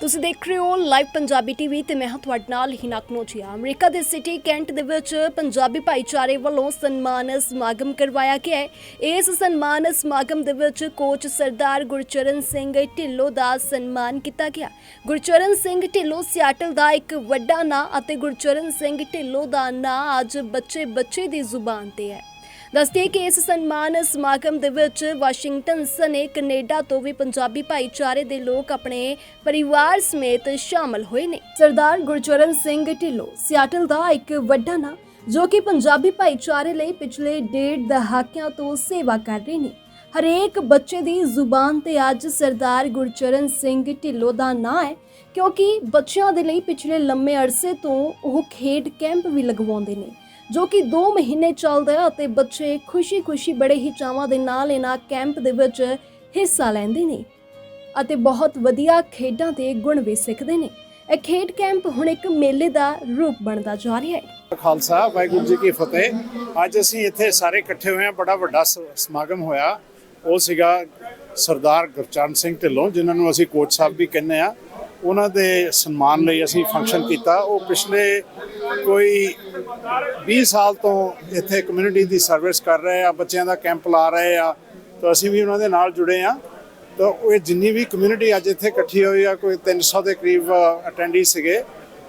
ਤੁਸੀਂ ਦੇਖ ਰਹੇ ਹੋ ਲਾਈਵ ਪੰਜਾਬੀ ਟੀਵੀ ਤੇ ਮੈਂ ਹਾਂ ਤੁਹਾਡੇ ਨਾਲ ਹਿਨਾ ਕਨੋਚੀਆ ਅਮਰੀਕਾ ਦੇ ਸਿਟੀ ਕੈਂਟ ਦੇ ਵਿੱਚ ਪੰਜਾਬੀ ਭਾਈਚਾਰੇ ਵੱਲੋਂ ਸਨਮਾਨ ਸਮਾਗਮ ਕਰਵਾਇਆ ਗਿਆ ਹੈ। ਇਸ ਸਨਮਾਨ ਸਮਾਗਮ ਦੇ ਵਿੱਚ ਕੋਚ ਸਰਦਾਰ ਗੁਰਚਰਨ ਸਿੰਘ ਢਿੱਲੋਂ ਦਾ ਸਨਮਾਨ ਕੀਤਾ ਗਿਆ। ਗੁਰਚਰਨ ਸਿੰਘ ਢਿੱਲੋਂ ਸਿਆਟਲ ਦਾ ਇੱਕ ਵੱਡਾ ਨਾਂ ਅਤੇ ਗੁਰਚਰਨ ਸਿੰਘ ਢਿੱਲੋਂ ਦਾ ਨਾਂ ਅੱਜ ਬੱਚੇ ਬੱਚੇ ਦੀ ਜ਼ੁਬਾਨ ਤੇ ਹੈ। ਦੱਸਦੇ ਕਿ ਇਸ ਸਨਮਾਨ ਸਮਾਗਮ ਦੇ ਵਿੱਚ ਵਾਸ਼ਿੰਗਟਨ ਸਨੇ ਕੈਨੇਡਾ ਤੋਂ ਵੀ ਪੰਜਾਬੀ ਭਾਈਚਾਰੇ ਦੇ ਲੋਕ ਆਪਣੇ ਪਰਿਵਾਰ ਸਮੇਤ ਸ਼ਾਮਲ ਹੋਏ ਨੇ। ਸਰਦਾਰ ਗੁਰਚਰਨ ਸਿੰਘ ਢਿੱਲੋਂ ਸਿਆਟਲ ਦਾ ਇੱਕ ਵੱਡਾ ਨਾਂ, ਜੋ ਕਿ ਪੰਜਾਬੀ ਭਾਈਚਾਰੇ ਲਈ ਪਿਛਲੇ ਡੇਢ ਦਹਾਕਿਆਂ ਤੋਂ ਸੇਵਾ ਕਰ ਰਹੇ ਨੇ। ਹਰੇਕ ਬੱਚੇ ਦੀ ਜ਼ੁਬਾਨ ਤੇ ਅੱਜ ਸਰਦਾਰ ਗੁਰਚਰਨ ਸਿੰਘ ਢਿੱਲੋਂ ਦਾ ਨਾਂ ਹੈ, ਕਿਉਂਕਿ ਬੱਚਿਆਂ ਦੇ ਲਈ ਪਿਛਲੇ ਲੰਮੇ ਅਰਸੇ ਤੋਂ ਉਹ ਖੇਡ ਕੈਂਪ ਵੀ ਲਗਵਾਉਂਦੇ ਨੇ। ਜੋ ਕਿ 2 ਮਹੀਨੇ ਚੱਲਦਾ ਹੈ ਅਤੇ ਬੱਚੇ ਖੁਸ਼ੀ-ਖੁਸ਼ੀ ਬੜੇ ਹੀ ਚਾਵਾਂ ਦੇ ਨਾਲ ਇਹਨਾਂ ਕੈਂਪ ਦੇ ਵਿੱਚ ਹਿੱਸਾ ਲੈਂਦੇ ਨੇ ਅਤੇ ਬਹੁਤ ਵਧੀਆ ਖੇਡਾਂ ਦੇ ਗੁਣ ਵੀ ਸਿੱਖਦੇ ਨੇ। ਇਹ ਖੇਡ ਕੈਂਪ ਹੁਣ ਇੱਕ ਮੇਲੇ ਦਾ ਰੂਪ ਬਣਦਾ ਜਾ ਰਿਹਾ ਹੈ। ਖਾਲਸਾ, ਵਾਹਿਗੁਰੂ ਜੀ ਕੀ ਫਤਿਹ। ਅੱਜ ਅਸੀਂ ਇੱਥੇ ਸਾਰੇ ਇਕੱਠੇ ਹੋਏ ਹਾਂ। ਬੜਾ ਵੱਡਾ ਸਮਾਗਮ ਹੋਇਆ। ਉਹ ਸੀਗਾ ਸਰਦਾਰ ਗੁਰਚਰਨ ਸਿੰਘ ਢਿੱਲੋਂ, ਜਿਨ੍ਹਾਂ ਨੂੰ ਅਸੀਂ ਕੋਚ ਸਾਹਿਬ ਵੀ ਕਹਿੰਦੇ ਆ ਉਹਨਾਂ ਦੇ ਸਨਮਾਨ ਲਈ ਅਸੀਂ ਫੰਕਸ਼ਨ ਕੀਤਾ। ਉਹ ਪਿਛਲੇ ਕੋਈ 20 ਸਾਲ ਤੋਂ ਇੱਥੇ ਕਮਿਊਨਿਟੀ ਦੀ ਸਰਵਿਸ ਕਰ ਰਹੇ ਆ, ਬੱਚਿਆਂ ਦਾ ਕੈਂਪ ਲਾ ਰਹੇ ਆ। ਤਾਂ ਅਸੀਂ ਵੀ ਉਹਨਾਂ ਦੇ ਨਾਲ ਜੁੜੇ ਆ। ਤਾਂ ਉਹ ਇਹ ਜਿੰਨੀ ਵੀ ਕਮਿਊਨਿਟੀ ਅੱਜ ਇੱਥੇ ਇਕੱਠੀ ਹੋਈ ਆ, ਕੋਈ 300 ਦੇ ਕਰੀਬ ਅਟੈਂਡੀ ਸੀਗੇ।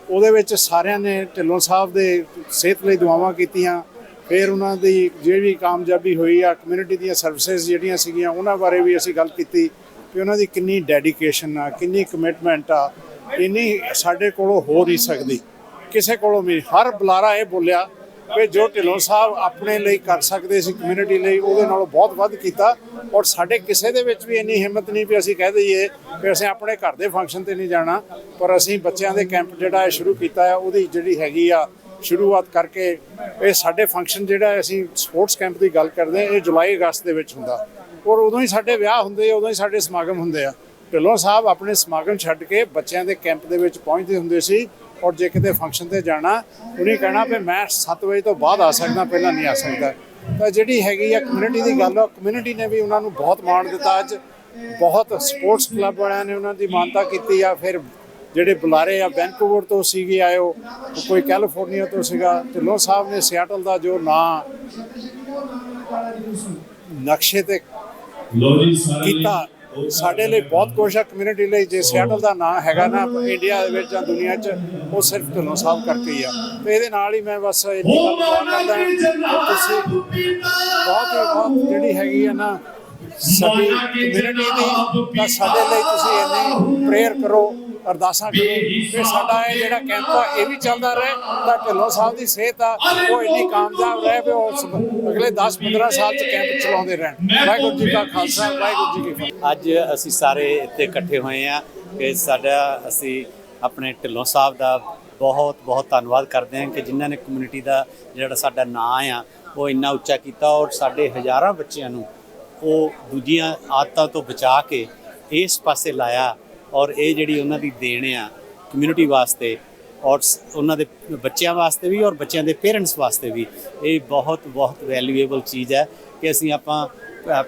ਉਹਦੇ ਵਿੱਚ ਸਾਰਿਆਂ ਨੇ ਢਿੱਲੋਂ ਸਾਹਿਬ ਦੇ ਸਿਹਤ ਲਈ ਦੁਆਵਾਂ ਕੀਤੀਆਂ। ਫਿਰ ਉਹਨਾਂ ਦੀ ਜਿਹੜੀ ਕਾਮਯਾਬੀ ਹੋਈ ਆ ਕਮਿਊਨਿਟੀ ਦੀਆਂ ਸਰਵਿਸਿਜ਼ ਜਿਹੜੀਆਂ ਸੀਗੀਆਂ, ਉਹਨਾਂ ਬਾਰੇ ਵੀ ਅਸੀਂ ਗੱਲ ਕੀਤੀ। ਕਿ ਉਹਨਾਂ ਦੀ ਕਿੰਨੀ ਡੈਡੀਕੇਸ਼ਨ ਆ, ਕਿੰਨੀ ਕਮਿਟਮੈਂਟ ਆ, ਇੰਨੀ ਸਾਡੇ ਕੋਲੋਂ ਹੋ ਨਹੀਂ ਸਕਦੀ। ਕਿਸੇ ਕੋਲੋਂ ਵੀ ਹਰ ਬੁਲਾਰਾ ਇਹ ਬੋਲਿਆ ਕਿ ਜੋ ਢਿੱਲੋਂ ਸਾਹਿਬ ਆਪਣੇ ਲਈ ਕਰ ਸਕਦੇ ਸੀ ਕਮਿਊਨਿਟੀ ਲਈ, ਉਹਦੇ ਨਾਲੋਂ ਬਹੁਤ ਵੱਧ ਕੀਤਾ। ਔਰ ਸਾਡੇ ਕਿਸੇ ਦੇ ਵਿੱਚ ਵੀ ਇੰਨੀ ਹਿੰਮਤ ਨਹੀਂ ਵੀ ਅਸੀਂ ਕਹਿ ਦਈਏ ਕਿ ਅਸੀਂ ਆਪਣੇ ਘਰ ਦੇ ਫੰਕਸ਼ਨ ਤੇ ਨਹੀਂ ਜਾਣਾ, ਪਰ ਅਸੀਂ ਬੱਚਿਆਂ ਦੇ ਕੈਂਪ ਜਿਹੜਾ ਹੈ ਸ਼ੁਰੂ ਕੀਤਾ ਹੈ ਉਹਦੀ ਜਿਹੜੀ ਹੈਗੀ ਆ ਸ਼ੁਰੂਆਤ ਕਰਕੇ ਇਹ ਸਾਡੇ ਫੰਕਸ਼ਨ ਜਿਹੜਾ ਅਸੀਂ ਸਪੋਰਟਸ ਕੈਂਪ ਦੀ ਗੱਲ ਕਰਦੇ ਹਾਂ, ਇਹ ਜੁਲਾਈ ਅਗਸਤ ਦੇ ਵਿੱਚ ਹੁੰਦਾ। ਔਰ ਉਦੋਂ ਹੀ ਸਾਡੇ ਵਿਆਹ ਹੁੰਦੇ ਆ, ਉਦੋਂ ਹੀ ਸਾਡੇ ਸਮਾਗਮ ਹੁੰਦੇ ਆ। ਢਿੱਲੋਂ ਸਾਹਿਬ ਆਪਣੇ ਸਮਾਗਮ ਛੱਡ ਕੇ ਬੱਚਿਆਂ ਦੇ ਕੈਂਪ ਦੇ ਵਿੱਚ ਪਹੁੰਚਦੇ ਹੁੰਦੇ ਸੀ ਔਰ ਜੇ ਕਿਤੇ ਫੰਕਸ਼ਨ ਤੇ ਜਾਣਾ, ਉਹਨੇ ਕਹਿਣਾ ਵੀ ਮੈਂ 7 ਵਜੇ ਤੋਂ ਬਾਅਦ ਆ ਸਕਦਾ, ਪਹਿਲਾਂ ਨਹੀਂ ਆ ਸਕਦਾ। ਤਾਂ ਜਿਹੜੀ ਹੈਗੀ ਆ ਕਮਿਊਨਿਟੀ ਦੀ ਗੱਲ ਆ ਕਮਿਊਨਿਟੀ ਨੇ ਵੀ ਉਹਨਾਂ ਨੂੰ ਬਹੁਤ ਮਾਣ ਦਿੱਤਾ ਅੱਜ। ਬਹੁਤ ਸਪੋਰਟਸ ਕਲੱਬ ਵਾਲਿਆਂ ਨੇ ਉਹਨਾਂ ਦੀ ਮਾਨਤਾ ਕੀਤੀ ਆ, ਫਿਰ ਜਿਹੜੇ ਬੁਲਾਰੇ ਆ ਵੈਨਕੂਵਰ ਤੋਂ ਸੀਗੇ ਆਇਓ, ਕੋਈ ਕੈਲੀਫੋਰਨੀਆ ਤੋਂ ਸੀਗਾ, ਢਿੱਲੋਂ ਸਾਹਿਬ ਨੇ ਸਿਆਟਲ ਦਾ ਜੋ ਨਾਂ ਨਕਸ਼ੇ ਤੇ ਕੀਤਾ। ਸਾਡੇ ਲਈ ਬਹੁਤ ਕੁਛ ਹੈ ਕਮਿਊਨਿਟੀ ਲਈ ਜੇ ਸਿਆਟਲ ਦਾ ਨਾਂ ਹੈਗਾ ਨਾ ਇੰਡੀਆ ਦੇ ਵਿੱਚ ਜਾਂ ਦੁਨੀਆ 'ਚ ਉਹ ਸਿਰਫ ਢਿੱਲੋਂ ਸਾਹਿਬ ਕਰਕੇ ਹੀ ਆ। ਤੇ ਇਹਦੇ ਨਾਲ ਹੀ ਮੈਂ ਬਸ ਇੰਨੀ ਗੱਲ ਕਰਦਾ ਤੁਸੀਂ ਬਹੁਤ ਹੀ ਬਹੁਤ ਜਿਹੜੀ ਹੈਗੀ ਆ ਨਾ ਸਾਡੀ ਕਮਿਊਨਿਟੀ ਦੀ ਤਾਂ ਸਾਡੇ ਲਈ ਤੁਸੀਂ ਇੰਨੀ ਪ੍ਰੇਅਰ ਕਰੋ। ਅਰਦਾਸਾਂ ਕਰੋ। ਕਿ ਸਾਡਾ ਇਹ ਜਿਹੜਾ ਕੈਂਪ ਆ ਇਹ ਵੀ ਚੱਲਦਾ ਰਹੇ। ਤਾਂ ਢਿੱਲੋਂ ਸਾਹਿਬ ਦੀ ਸਿਹਤ ਆ ਉਹ ਇੰਨੀ ਕਾਮਯਾਬ ਰਹੇ ਵੀ ਉਹ ਅਗਲੇ 10-15 ਸਾਲ ਚ ਕੈਂਪ ਚਲਾਉਂਦੇ ਰਹਿਣ। ਵਾਹਿਗੁਰੂ ਜੀ ਕਾ ਖਾਲਸਾ ਵਾਹਿਗੁਰੂ ਜੀ ਕੀ ਫਤਿਹ। ਅੱਜ ਅਸੀਂ ਸਾਰੇ ਇੱਥੇ ਇਕੱਠੇ ਹੋਏ ਆ ਕਿ ਸਾਡਾ ਅਸੀਂ ਆਪਣੇ ਢਿੱਲੋਂ ਸਾਹਿਬ ਦਾ ਬਹੁਤ ਬਹੁਤ ਧੰਨਵਾਦ ਕਰਦੇ ਹਾਂ ਕਿ ਜਿਨ੍ਹਾਂ ਨੇ ਕਮਿਊਨਿਟੀ ਦਾ ਜਿਹੜਾ ਸਾਡਾ ਨਾਂ ਆ ਉਹ ਇੰਨਾ ਉੱਚਾ ਕੀਤਾ ਔਰ ਸਾਡੇ ਹਜ਼ਾਰਾਂ ਬੱਚਿਆਂ ਨੂੰ ਉਹ ਦੂਜੀਆਂ ਆਦਤਾਂ ਤੋਂ ਬਚਾ ਕੇ ਇਸ ਪਾਸੇ ਲਾਇਆ। ਔਰ ਇਹ ਜਿਹੜੀ ਉਹਨਾਂ ਦੀ ਦੇਣ ਆ ਕਮਿਊਨਿਟੀ ਵਾਸਤੇ ਔਰ ਉਹਨਾਂ ਦੇ ਬੱਚਿਆਂ ਵਾਸਤੇ ਵੀ ਔਰ ਬੱਚਿਆਂ ਦੇ ਪੇਰੈਂਟਸ ਵਾਸਤੇ ਵੀ ਇਹ ਬਹੁਤ ਬਹੁਤ ਵੈਲਿਊਏਬਲ ਚੀਜ਼ ਹੈ ਕਿ ਅਸੀਂ ਆਪਾਂ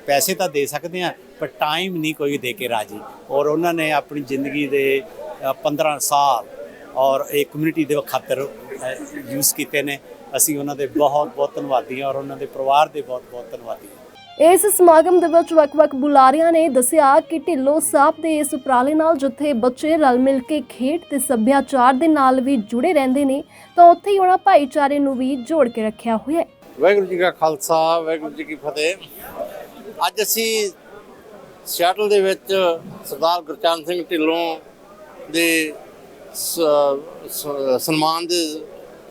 ਪੈਸੇ ਤਾਂ ਦੇ ਸਕਦੇ ਹਾਂ ਪਰ ਟਾਈਮ ਨਹੀਂ ਕੋਈ ਦੇ ਕੇ ਰਾਜੀ। ਔਰ ਉਹਨਾਂ ਨੇ ਆਪਣੀ ਜ਼ਿੰਦਗੀ ਦੇ ਅ, 15 ਸਾਲ ਔਰ ਇਹ ਕਮਿਊਨਿਟੀ ਦੇ ਖਾਤਰ ਯੂਜ਼ ਕੀਤੇ ਨੇ। ਅਸੀਂ ਉਹਨਾਂ ਦੇ ਬਹੁਤ ਬਹੁਤ ਧੰਨਵਾਦੀ ਹਾਂ ਔਰ ਉਹਨਾਂ ਦੇ ਪਰਿਵਾਰ ਦੇ ਬਹੁਤ ਬਹੁਤ ਧੰਨਵਾਦੀ ਹਾਂ। ਇਸ ਸਮਾਗਮ ਦੇ ਵਿੱਚ ਵੱਖ-ਵੱਖ ਬੁਲਾਰਿਆਂ ਨੇ ਦੱਸਿਆ ਕਿ ਢਿੱਲੋਂ ਸਾਹਿਬ ਦੇ ਇਸ ਉਪਰਾਲੇ ਨਾਲ ਜਿੱਥੇ ਬੱਚੇ ਰਲ ਮਿਲ ਕੇ ਖੇਡ ਤੇ ਸੱਭਿਆਚਾਰ ਦੇ ਨਾਲ ਵੀ ਜੁੜੇ ਰਹਿੰਦੇ ਨੇ, ਤਾਂ ਉੱਥੇ ਹੀ ਉਹਨਾਂ ਭਾਈਚਾਰੇ ਨੂੰ ਵੀ ਜੋੜ ਕੇ ਰੱਖਿਆ ਹੋਇਆ ਹੈ। ਵਾਹਿਗੁਰੂ ਜੀ ਕਾ ਖਾਲਸਾ, ਵਾਹਿਗੁਰੂ ਜੀ ਕੀ ਫਤਿਹ। ਅੱਜ ਅਸੀਂ ਸਿਆਟਲ ਦੇ ਵਿੱਚ ਸਰਦਾਰ ਗੁਰਚਰਨ ਸਿੰਘ ਢਿੱਲੋਂ ਦੇ ਸ- ਸਨਮਾਨ ਦੇ,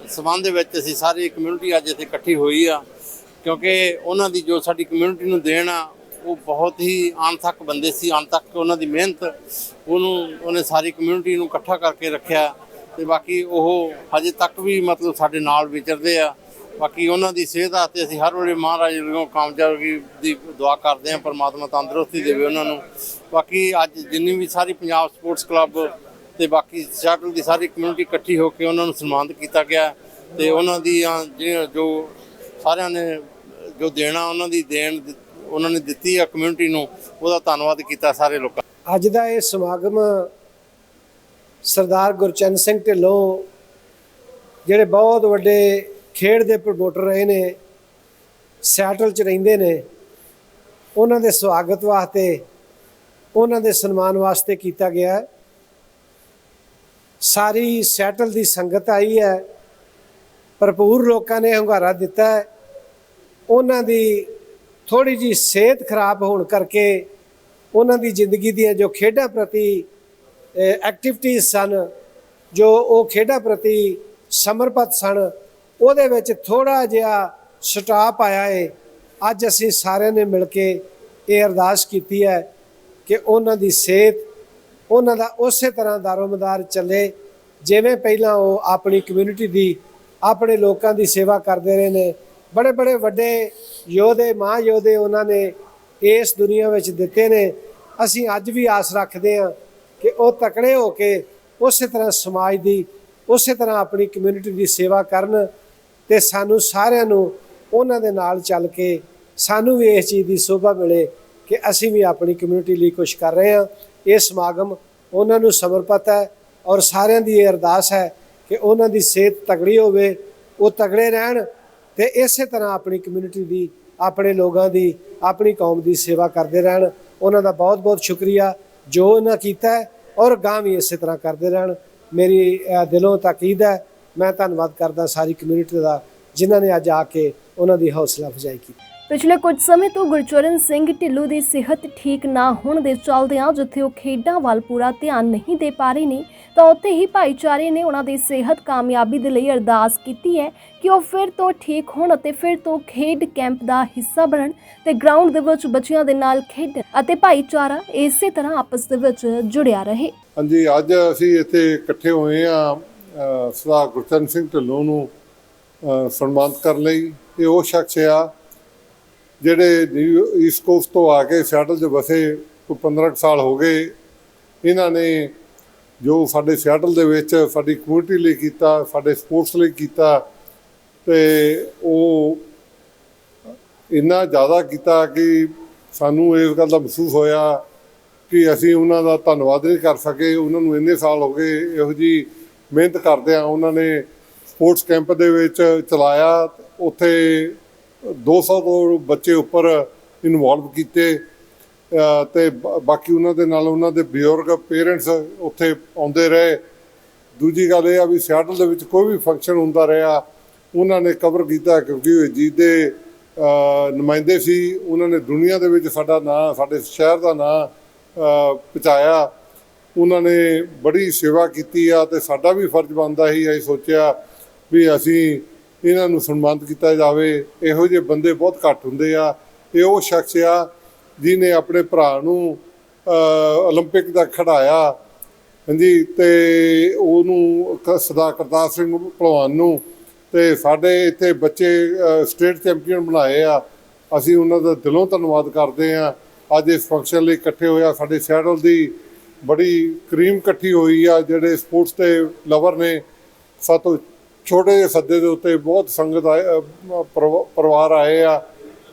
ਸਬੰਧ ਦੇ ਵਿੱਚ ਅਸੀਂ ਸਾਰੀ ਕਮਿਊਨਿਟੀ ਅੱਜ ਇੱਥੇ ਇਕੱਠੀ ਹੋਈ ਆ। ਕਿਉਂਕਿ ਉਹਨਾਂ ਦੀ ਜੋ ਸਾਡੀ ਕਮਿਊਨਿਟੀ ਨੂੰ ਦੇਣ ਆ, ਉਹ ਬਹੁਤ ਹੀ ਅਣਥੱਕ ਬੰਦੇ ਸੀ ਅਣਥੱਕ ਉਹਨਾਂ ਦੀ ਮਿਹਨਤ, ਉਹਨੂੰ, ਉਹਨੇ ਸਾਰੀ ਕਮਿਊਨਿਟੀ ਨੂੰ ਇਕੱਠਾ ਕਰਕੇ ਰੱਖਿਆ। ਤੇ ਬਾਕੀ ਉਹ ਹਜੇ ਤੱਕ ਵੀ ਮਤਲਬ ਸਾਡੇ ਨਾਲ ਵਿਚਰਦੇ ਆ। ਬਾਕੀ ਉਹਨਾਂ ਦੀ ਸਿਹਤ ਆਸਤੇ ਅਸੀਂ ਹਰ ਵੇਲੇ ਮਹਾਰਾਜ ਨੂੰ ਕਾਮਯਾਬੀ ਦੀ ਦੁਆ ਕਰਦੇ ਹਾਂ ਪਰਮਾਤਮਾ ਤੰਦਰੁਸਤੀ ਦੇਵੇ ਉਹਨਾਂ ਨੂੰ। ਬਾਕੀ ਅੱਜ ਜਿੰਨੀ ਵੀ ਸਾਰੀ ਪੰਜਾਬ ਸਪੋਰਟਸ ਕਲੱਬ ਤੇ ਬਾਕੀ ਸ਼ਟਲ ਦੀ ਸਾਰੀ ਕਮਿਊਨਿਟੀ ਇਕੱਠੀ ਹੋ ਕੇ ਉਹਨਾਂ ਨੂੰ ਸਨਮਾਨਿਤ ਕੀਤਾ ਗਿਆ। ਤੇ ਉਹਨਾਂ ਦੀ ਜਿਹੜੀਆਂ ਜੋ ਸਾਰਿਆਂ ਨੇ, ਜੋ ਦੇਣਾ ਉਹਨਾਂ ਦੀ ਦੇਣ ਉਹਨਾਂ ਨੇ ਦਿੱਤੀ ਆ ਕਮਿਊਨਿਟੀ ਨੂੰ, ਉਹਦਾ ਧੰਨਵਾਦ ਕੀਤਾ ਸਾਰੇ ਲੋਕਾਂ ਅੱਜ ਦਾ ਇਹ ਸਮਾਗਮ ਸਰਦਾਰ ਗੁਰਚਰਨ ਸਿੰਘ ਢਿੱਲੋਂ, ਜਿਹੜੇ ਬਹੁਤ ਵੱਡੇ ਖੇਡ ਦੇ ਪ੍ਰਮੋਟਰ ਰਹੇ ਨੇ, ਸੈਟਲ 'ਚ ਰਹਿੰਦੇ ਨੇ, ਉਹਨਾਂ ਦੇ ਸਵਾਗਤ ਵਾਸਤੇ, ਉਹਨਾਂ ਦੇ ਸਨਮਾਨ ਵਾਸਤੇ ਕੀਤਾ ਗਿਆ ਸਾਰੀ ਸੈਟਲ ਦੀ ਸੰਗਤ ਆਈ ਹੈ। ਭਰਪੂਰ ਲੋਕਾਂ ਨੇ ਹੰਗਾਰਾ ਦਿੱਤਾ ਹੈ। ਉਹਨਾਂ ਦੀ ਥੋੜੀ ਜੀ ਸਿਹਤ ਖਰਾਬ ਹੋਣ ਕਰਕੇ ਉਹਨਾਂ ਦੀ ਜ਼ਿੰਦਗੀ ਦੀਆਂ ਜੋ ਖੇਡਾਂ ਪ੍ਰਤੀ ਐਕਟੀਵਿਟੀਜ਼ ਸਨ, ਜੋ ਉਹ ਖੇਡਾਂ ਪ੍ਰਤੀ ਸਮਰਪਿਤ ਸਨ, ਉਹਦੇ ਵਿੱਚ ਥੋੜਾ ਜਿਹਾ ਸਟਾਪ ਆਇਆ ਹੈ ਅੱਜ ਅਸੀਂ ਸਾਰਿਆਂ ਨੇ ਮਿਲ ਕੇ ਇਹ ਅਰਦਾਸ ਕੀਤੀ ਹੈ ਕਿ ਉਹਨਾਂ ਦੀ ਸਿਹਤ, ਉਹਨਾਂ ਦਾ ਉਸੇ ਤਰ੍ਹਾਂ ਦਾਰੋਮਦਾਰ ਚੱਲੇ, ਜਿਵੇਂ ਪਹਿਲਾਂ ਉਹ ਆਪਣੀ ਕਮਿਊਨਿਟੀ ਦੀ ਆਪਣੇ ਲੋਕਾਂ ਦੀ ਸੇਵਾ ਕਰਦੇ ਰਹੇ ਨੇ। ਬੜੇ ਬੜੇ ਵੱਡੇ ਯੋਧੇ ਮਾਂ ਯੋਧੇ ਉਹਨਾਂ ਨੇ ਇਸ ਦੁਨੀਆ ਵਿੱਚ ਦਿੱਤੇ ਨੇ। ਅਸੀਂ ਅੱਜ ਵੀ ਆਸ ਰੱਖਦੇ ਹਾਂ ਕਿ ਉਹ ਤਕੜੇ ਹੋ ਕੇ ਉਸੇ ਤਰ੍ਹਾਂ ਸਮਾਜ ਦੀ, ਉਸੇ ਤਰ੍ਹਾਂ ਆਪਣੀ ਕਮਿਊਨਿਟੀ ਦੀ ਸੇਵਾ ਕਰਨ ਤੇ ਸਾਨੂੰ ਸਾਰਿਆਂ ਨੂੰ ਉਹਨਾਂ ਦੇ ਨਾਲ ਚੱਲ ਕੇ ਸਾਨੂੰ ਵੀ ਇਸ ਚੀਜ਼ ਦੀ ਸੋਭਾ ਮਿਲੇ ਕਿ ਅਸੀਂ ਵੀ ਆਪਣੀ ਕਮਿਊਨਿਟੀ ਲਈ ਕੁਝ ਕਰ ਰਹੇ ਹਾਂ। ਇਹ ਸਮਾਗਮ ਉਹਨਾਂ ਨੂੰ ਸਮਰਪਿਤ ਹੈ ਔਰ ਸਾਰਿਆਂ ਦੀ ਇਹ ਅਰਦਾਸ ਹੈ ਕਿ ਉਹਨਾਂ ਦੀ ਸਿਹਤ ਤਗੜੀ ਹੋਵੇ, ਉਹ ਤਗੜੇ ਰਹਿਣ ਤੇ ਇਸੇ ਤਰ੍ਹਾਂ ਆਪਣੀ ਕਮਿਊਨਿਟੀ ਦੀ, ਆਪਣੇ ਲੋਕਾਂ ਦੀ, ਆਪਣੀ ਕੌਮ ਦੀ ਸੇਵਾ ਕਰਦੇ ਰਹਿਣ। ਉਹਨਾਂ ਦਾ ਬਹੁਤ ਬਹੁਤ ਸ਼ੁਕਰੀਆ। ਜੋ ਉਹਨਾਂ ਕੀਤਾ ਔਰ ਗਾਂ ਵੀ ਇਸੇ ਤਰ੍ਹਾਂ ਕਰਦੇ ਰਹਿਣ। ਮੇਰੀ ਦਿਲੋਂ ਤਾਕੀਦ ਹੈ। ਮੈਂ ਧੰਨਵਾਦ ਕਰਦਾ ਸਾਰੀ ਕਮਿਊਨਿਟੀ ਦਾ, ਜਿਨ੍ਹਾਂ ਨੇ ਅੱਜ ਆ ਕੇ ਉਹਨਾਂ ਦੀ ਹੌਸਲਾ ਅਫਜ਼ਾਈ ਕੀਤੀ। ਪਿਛਲੇ ਕੁਝ ਸਮੇਂ ਤੋਂ ਗੁਰਚਰਨ ਸਿੰਘ ਢਿੱਲੋਂ ਦੀ ਸਿਹਤ ਠੀਕ ਨਾ ਹੋਣ ਦੇ ਚੱਲਦਿਆਂ ਜਿੱਥੇ ਉਹ ਖੇਡਾਂ ਵੱਲ ਪੂਰਾ ਧਿਆਨ ਨਹੀਂ ਦੇ ਪਾ ਰਹੇ ਨੇ, ਤਾਂ ਉੱਥੇ ਹੀ ਭਾਈਚਾਰੇ ਨੇ ਉਹਨਾਂ ਦੀ ਸਿਹਤ ਕਾਮਯਾਬੀ ਦੇ ਲਈ ਅਰਦਾਸ ਕੀਤੀ ਹੈ ਕਿ ਉਹ ਫਿਰ ਤੋਂ ਠੀਕ ਹੋਣ ਅਤੇ ਫਿਰ ਤੋਂ ਖੇਡ ਕੈਂਪ ਦਾ ਹਿੱਸਾ ਬਣਨ ਤੇ ਗਰਾਊਂਡ ਦੇ ਵਿੱਚ ਬੱਚਿਆਂ ਦੇ ਨਾਲ ਖੇਡਣ ਅਤੇ ਭਾਈਚਾਰਾ ਇਸੇ ਤਰ੍ਹਾਂ ਆਪਸ ਦੇ ਵਿੱਚ ਜੁੜਿਆ ਰਹੇ। ਹਾਂਜੀ, ਅੱਜ ਅਸੀਂ ਇੱਥੇ ਇਕੱਠੇ ਹੋਏ ਆ ਸਰਦਾਰ ਗੁਰਚਰਨ ਸਿੰਘ ਢਿੱਲੋਂ ਨੂੰ ਸਨਮਾਨਿਤ ਕਰਨ ਲਈ ਇਹ ਉਹ ਸ਼ਖਸ ਆ ਜਿਹੜੇ ਨਿਊ ਈਸਟ ਕੋਸਟ ਤੋਂ ਆ ਕੇ ਸਿਆਟਲ 'ਚ ਵਸੇ ਕੋਈ 15 ਕੁ ਸਾਲ ਹੋ ਗਏ, ਇਹਨਾਂ ਨੇ ਜੋ ਸਾਡੇ ਸਿਆਟਲ ਦੇ ਵਿੱਚ ਸਾਡੀ ਕਮਿਊਨਿਟੀ ਲਈ ਕੀਤਾ, ਸਾਡੇ ਸਪੋਰਟਸ ਲਈ ਕੀਤਾ ਤੇ ਉਹ ਇੰਨਾ ਜ਼ਿਆਦਾ ਕੀਤਾ ਕਿ ਸਾਨੂੰ ਇਸ ਗੱਲ ਦਾ ਮਹਿਸੂਸ ਹੋਇਆ ਕਿ ਅਸੀਂ ਉਹਨਾਂ ਦਾ ਧੰਨਵਾਦ ਨਹੀਂ ਕਰ ਸਕੇ, ਉਹਨਾਂ ਨੂੰ ਇੰਨੇ ਸਾਲ ਹੋ ਗਏ ਇਹੋ ਜੀ ਮਿਹਨਤ ਕਰਦੇ ਆ, ਉਹਨਾਂ ਨੇ ਸਪੋਰਟਸ ਕੈਂਪ ਦੇ ਵਿੱਚ ਚਲਾਇਆ, ਉੱਥੇ 200 ਤੋਂ ਬੱਚੇ ਉੱਪਰ ਇਨਵੋਲਵ ਕੀਤੇ ਅ, ਤੇ ਬਾਕੀ ਉਹਨਾਂ ਦੇ ਨਾਲ ਉਹਨਾਂ ਦੇ ਬਜ਼ੁਰਗ ਪੇਰੈਂਟਸ ਉੱਥੇ ਆਉਂਦੇ ਰਹੇ। ਦੂਜੀ ਗੱਲ ਇਹ ਆ ਵੀ ਸਿਆਟਲ ਦੇ ਵਿੱਚ ਕੋਈ ਵੀ ਫੰਕਸ਼ਨ ਹੁੰਦਾ ਰਿਹਾ ਉਹਨਾਂ ਨੇ ਕਵਰ ਕੀਤਾ ਕਿਉਂਕਿ ਉਹ ਜੀਤ ਦੇ ਨੁਮਾਇੰਦੇ ਸੀ। ਉਹਨਾਂ ਨੇ ਦੁਨੀਆ ਦੇ ਵਿੱਚ ਸਾਡਾ ਨਾਂ ਸਾਡੇ ਸ਼ਹਿਰ ਦਾ ਨਾਂ ਪਹੁੰਚਾਇਆ। ਉਹਨਾਂ ਨੇ ਬੜੀ ਸੇਵਾ ਕੀਤੀ ਆ ਤੇ ਸਾਡਾ ਵੀ ਫਰਜ਼ ਬਣਦਾ ਸੀ। ਅਸੀਂ ਸੋਚਿਆ ਵੀ ਅਸੀਂ ਇਹਨਾਂ ਨੂੰ ਸਨਮਾਨਿਤ ਕੀਤਾ ਜਾਵੇ ਇਹੋ ਜਿਹੇ ਬੰਦੇ ਬਹੁਤ ਘੱਟ ਹੁੰਦੇ ਆ ਇਹ ਉਹ ਸ਼ਖਸ ਆ ਜਿਹਨੇ ਆਪਣੇ ਭਰਾ ਨੂੰ ਅ, 올림픽 ਦਾ ਖੜਾਇਆ ਹਾਂਜੀ ਤੇ ਉਹਨੂੰ ਕ- ਸਰਦਾਰ ਕਰਤਾਰ ਸਿੰਘ ਭਲਵਾਨ ਨੂੰ ਤੇ ਸਾਡੇ ਇੱਥੇ ਬੱਚੇ ਸਟੇਟ ਚੈਂਪੀਅਨ ਬਣਾਏ ਆ ਅਸੀਂ ਉਹਨਾਂ ਦਾ ਦਿਲੋਂ ਧੰਨਵਾਦ ਕਰਦੇ ਆ ਅੱਜ ਇਸ ਫੰਕਸ਼ਨ ਲਈ ਇਕੱਠੇ ਹੋਇਆ ਸਾਡੇ ਸੈਟਲ ਦੀ ਬੜੀ ਕਰੀਮ ਇਕੱਠੀ ਹੋਈ ਆ ਜਿਹੜੇ ਸਪੋਰਟਸ ਦੇ ਲਵਰ ਨੇ ਸਾਤੋਂ ਛੋਟੇ ਜਿਹੇ ਸੱਦੇ ਦੇ ਉੱਤੇ ਬਹੁਤ ਸੰਗਤ ਆਏ ਪਰਿਵਾਰ ਆਏ ਆ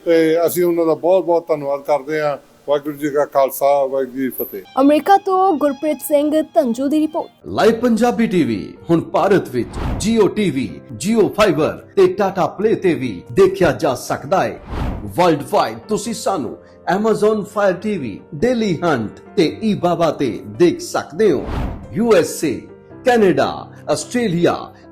ਤੇ ਅਸੀਂ ਉਹਨਾਂ ਦਾ ਬਹੁਤ ਬਹੁਤ ਧੰਨਵਾਦ ਕਰਦੇ ਆ ਵਾਹਿਗੁਰੂ ਜੀ ਕਾ ਖਾਲਸਾ ਵਾਹਿਗੁਰੂ ਜੀ ਫਤਿਹ। ਅਮਰੀਕਾ ਤੋਂ ਗੁਰਪ੍ਰੀਤ ਸਿੰਘ ਧੰਜੂ ਦੀ ਰਿਪੋਰਟ। ਲਾਈਵ ਪੰਜਾਬੀ ਟੀਵੀ ਹੁਣ ਭਾਰਤ ਵਿੱਚ Jio TV, Jio Fiber ਤੇ Tata Play ਤੇ ਵੀ ਦੇਖਿਆ ਜਾ ਸਕਦਾ ਹੈ। ਵਰਲਡ ਵਾਈਡ ਤੁਸੀਂ ਸਾਨੂੰ Amazon Fire TV, Daily Hunt ਤੇ eBaba ਤੇ ਦੇਖ ਸਕਦੇ ਹੋ। USA, Canada, Australia,